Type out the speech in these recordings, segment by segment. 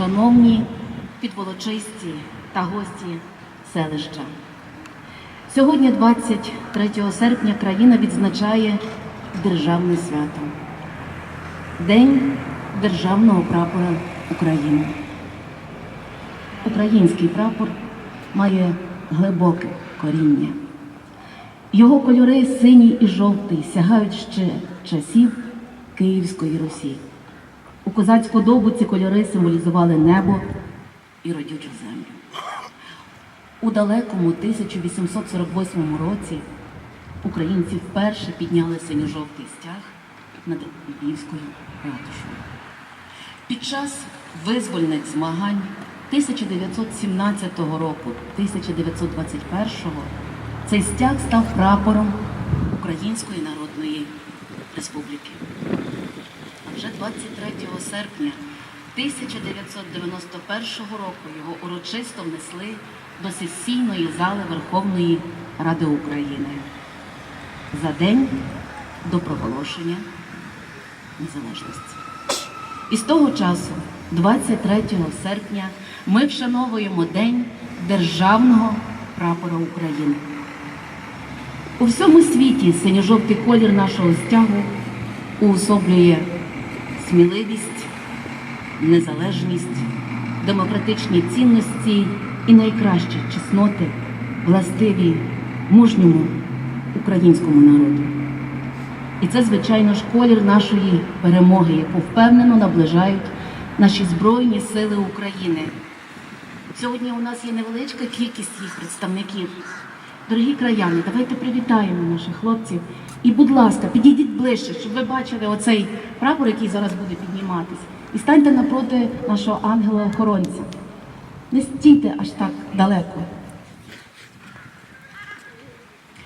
шановні підволочисті та гості селища. Сьогодні, 23 серпня, країна відзначає державне свято День державного прапора України. Український прапор має глибоке коріння. Його кольори синій і жовтий сягають ще часів Київської Русі. У козацьку добу ці кольори символізували небо і родючу землю. У далекому 1848 році українці вперше підняли синьо-жовтий стяг над Львівською ратушою. Під час визвольних змагань 1917 року, 1921 цей стяг став прапором Української Народної Республіки. Вже 23 серпня 1991 року його урочисто внесли до сесійної зали Верховної Ради України за день до проголошення незалежності. І з того часу, 23 серпня, ми вшановуємо День Державного прапора України. У всьому світі синьо-жовтий колір нашого стягу уособлює сміливість, незалежність, демократичні цінності і найкращі чесноти, властиві мужньому українському народу. І це, звичайно ж, колір нашої перемоги, яку впевнено наближають наші Збройні Сили України. Сьогодні у нас є невеличка кількість їх представників. Дорогі краяни, давайте привітаємо наших хлопців. І, будь ласка, підійдіть ближче, щоб ви бачили оцей прапор, який зараз буде підніматись. І станьте напроти нашого ангела-охоронця. Не стійте аж так далеко.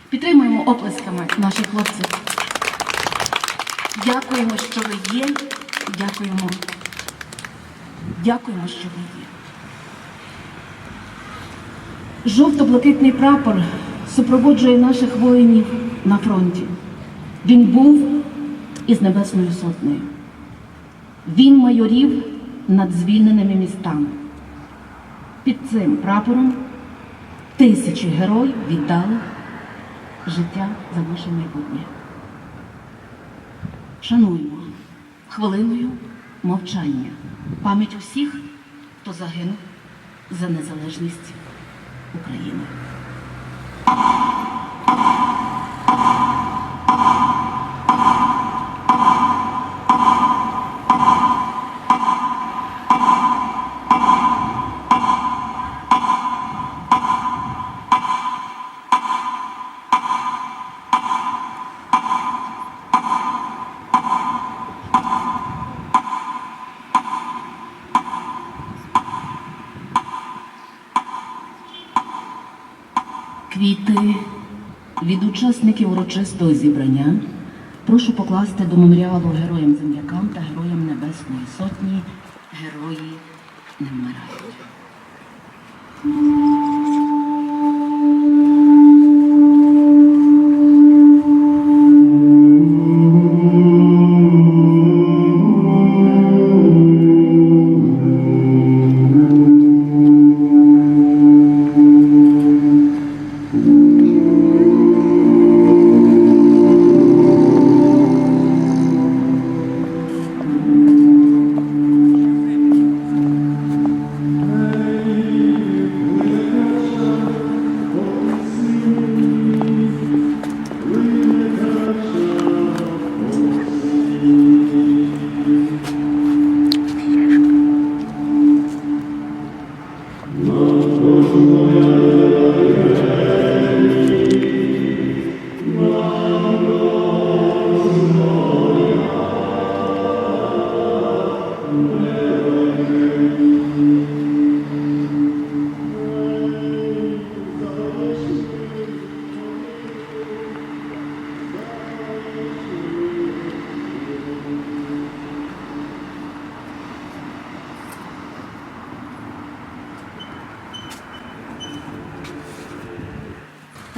Підтримуємо оплесками наших хлопців. Дякуємо, що ви є. Дякуємо. Дякуємо, що ви є. Жовто-блакитний прапор супроводжує наших воїнів на фронті. Він був із Небесною Сотнею. Він майорів над звільненими містами. Під цим прапором тисячі героїв віддали життя за наше майбутнє. Шануємо хвилиною мовчання пам'ять усіх, хто загинув за незалежність України. Квіти від учасників урочистого зібрання прошу покласти до меморіалу героям-землякам та героям Небесної Сотні. Герої не вмирають.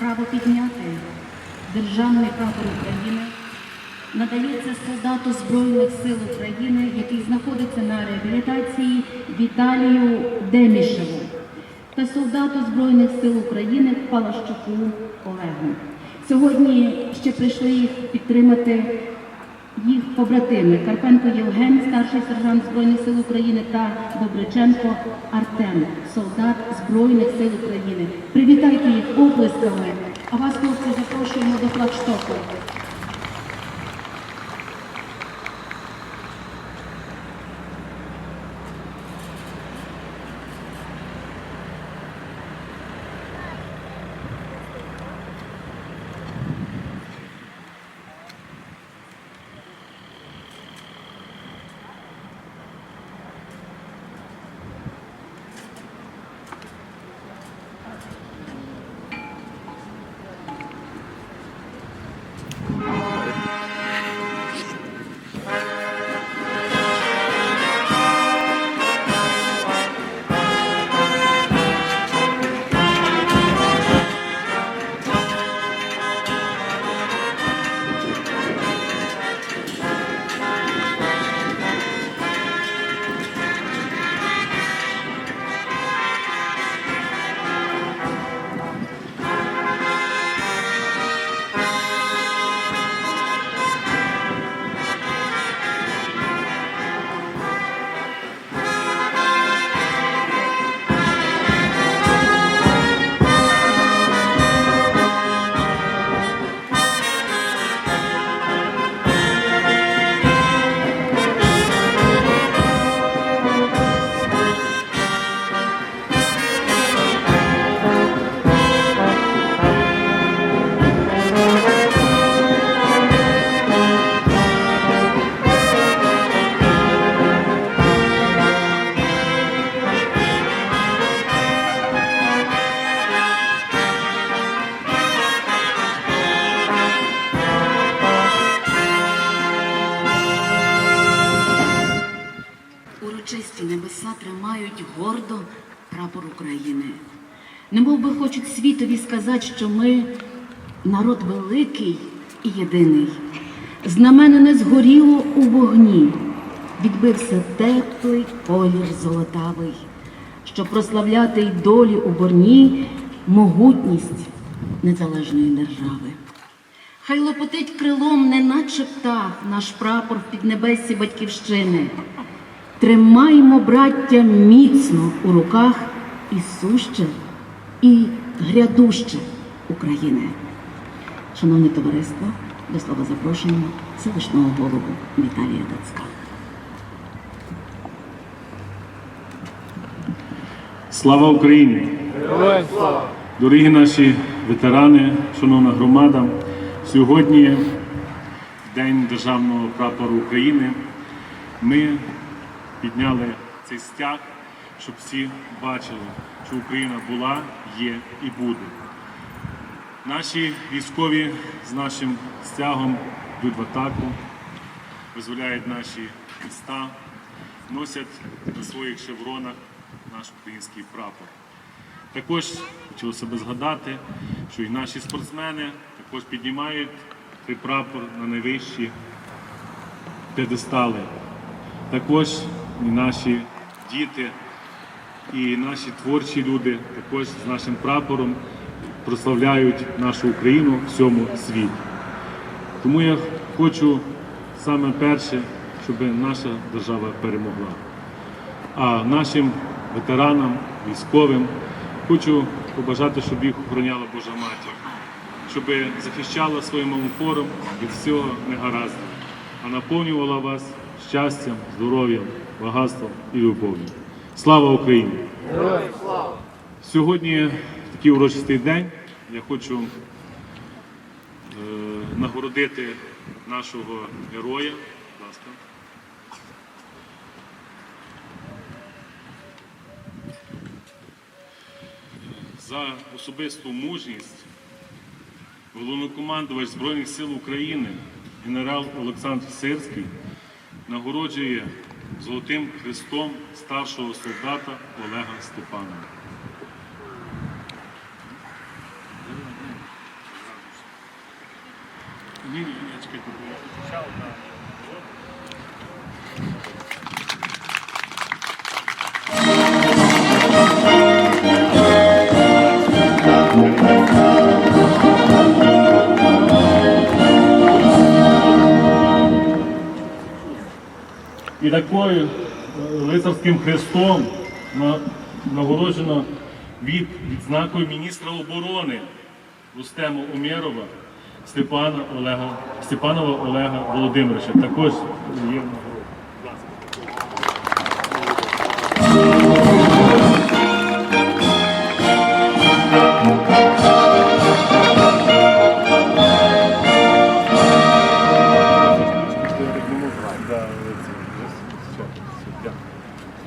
Право підняти державний прапор України надається солдату Збройних сил України, який знаходиться на реабілітації Віталію Демішеву та солдату Збройних сил України Палащуку Олегу. Сьогодні ще прийшли їх підтримати побратими Карпенко Євген, старший сержант Збройних сил України та Добриченко Артем, солдат Збройних сил України. Привітайте їх оплесками, а вас, хлопці, запрошуємо до флагштоку. Сказати, що ми народ великий і єдиний. Знамено не згоріло у вогні, відбився теплий колір золотавий, щоб прославляти й долі у борні могутність незалежної держави. Хай лопотить крилом, неначе птах, наш прапор в піднебесі батьківщини. Тримаймо, браття, міцно у руках і суще, і грядуще України. Шановне товариство, до слова запрошуємо селищного голову Віталія Дацька. Слава Україні! Дорогі наші ветерани, шановна громада, сьогодні, День Державного прапору України, ми підняли цей стяг, щоб всі бачили, що Україна була, є і буде. Наші військові з нашим стягом йдуть в атаку, визволяють наші міста, носять на своїх шевронах наш український прапор. Також хотілося б згадати, що і наші спортсмени також піднімають цей прапор на найвищі п'єдестали. Також і наші діти, і наші творчі люди також з нашим прапором прославляють нашу Україну всьому світі. Тому я хочу саме перше, щоб наша держава перемогла. А нашим ветеранам, військовим хочу побажати, щоб їх охороняла Божа Матір, щоб захищала своїм омофором від всього негаразду, а наповнювала вас щастям, здоров'ям, багатством і любов'ю. Слава Україні! Сьогодні такий урочистий день. Я хочу е, нагородити нашого героя. Будь ласка. за особисту мужність головнокомандувач Збройних сил України генерал Олександр Сирський нагороджує Золотим хрестом старшого солдата Олега Степанова. І такою е, лицарським хрестом на- нагороджено від відзнакою міністра оборони Рустема Умєрова Степана Олега Степанова Олега Володимировича. Також є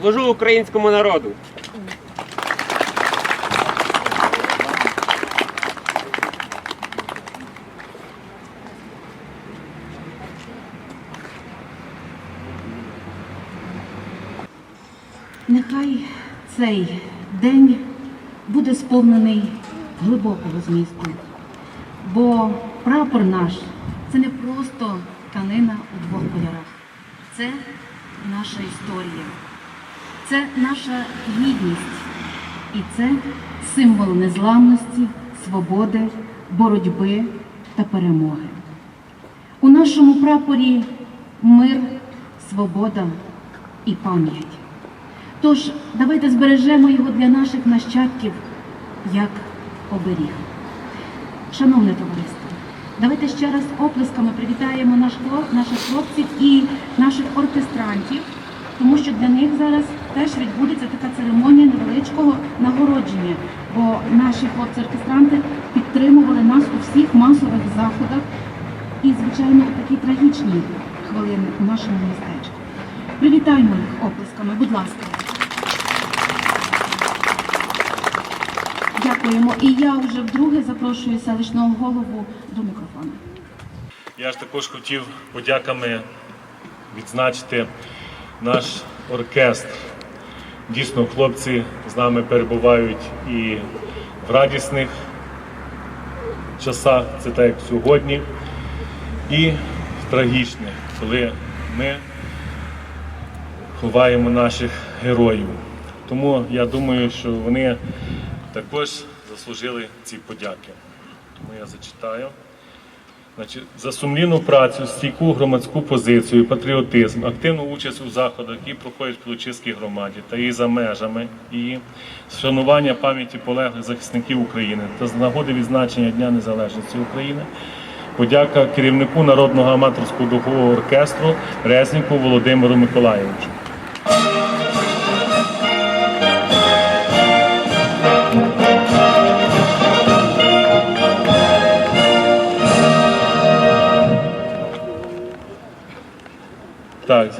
Служу українському народу. Нехай цей день буде сповнений глибокого змісту, бо прапор наш це не просто тканина у двох кольорах, це наша історія, це наша гідність і це символ незламності, свободи, боротьби та перемоги. У нашому прапорі мир, свобода і пам'ять. Тож давайте збережемо його для наших нащадків як оберіг. Шановне товариство, давайте ще раз оплесками привітаємо наш наших хлопців і наших оркестрантів, тому що для них зараз теж відбудеться така церемонія невеличкого нагородження, бо наші хлопці-оркестранти підтримували нас у всіх масових заходах і, звичайно, у такі трагічні хвилини у нашому містечку. Привітаємо їх оплесками, будь ласка. Дякуємо. І я вже вдруге запрошую селищного голову до мікрофону. Я ж також хотів подяками відзначити наш оркестр. Дійсно, хлопці з нами перебувають і в радісних часах, це так як сьогодні, і в трагічних, коли ми ховаємо наших героїв. Тому я думаю, що вони також заслужили ці подяки. Тому я зачитаю. Значить, за сумлінну працю, стійку громадську позицію, патріотизм, активну участь у заходах, які проходять в Пілочиській громаді та і за межами її, вшанування пам'яті полеглих захисників України та з нагоди відзначення Дня Незалежності України. Подяка керівнику Народного аматорського духового оркестру Резніку Володимиру Миколаєвичу. Так,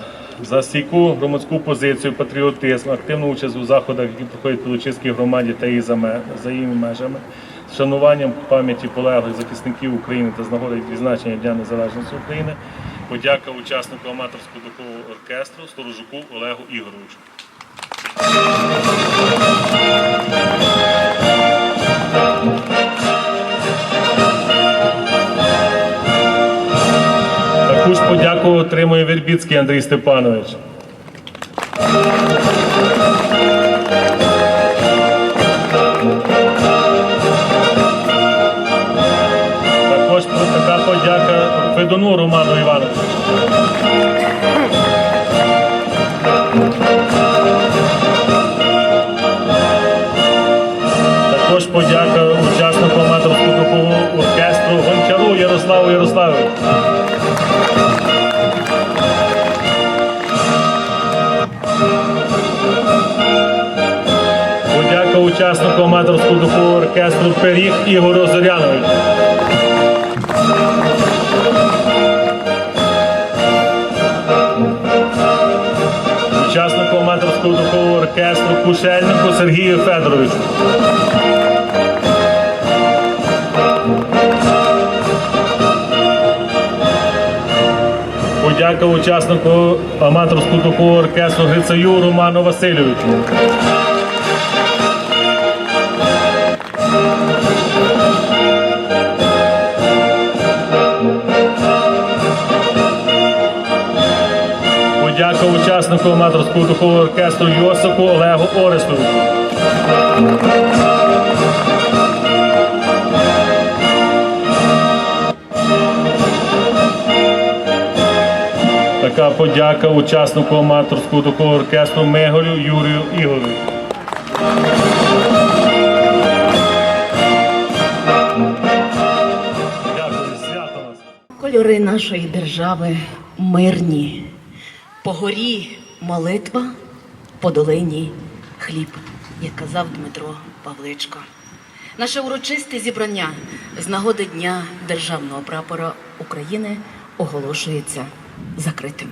за стійку громадську позицію, патріотизм, активну участь у заходах, які проходять Пілочиській громаді та її за її межами, з шануванням пам'яті полеглих захисників України та з нагоди відзначення Дня Незалежності України. Подяка учаснику аматорського духового оркестру Сторожуку Олегу Ігоровичу. Подяку отримує Вербіцький Андрій Степанович. Також така подяка Федону Роману Івановичу. Учаснику аматорського духового оркестру Пиріг Ігору Зоряновичу. Учаснику аматорського духового оркестру Кушельнику Сергію Федоровичу. Подяка учаснику аматорського духового оркестру Грицаю Роману Васильовичу. Учаснику аматорського духового оркестру Йосипу Олегу Орестовичу. Така подяка учаснику аматорського духового оркестру Меголю Юрію вас. Кольори нашої держави мирні. По горі молитва, по долині хліб, як казав Дмитро Павличко. Наше урочисте зібрання з нагоди Дня Державного прапора України оголошується закритим.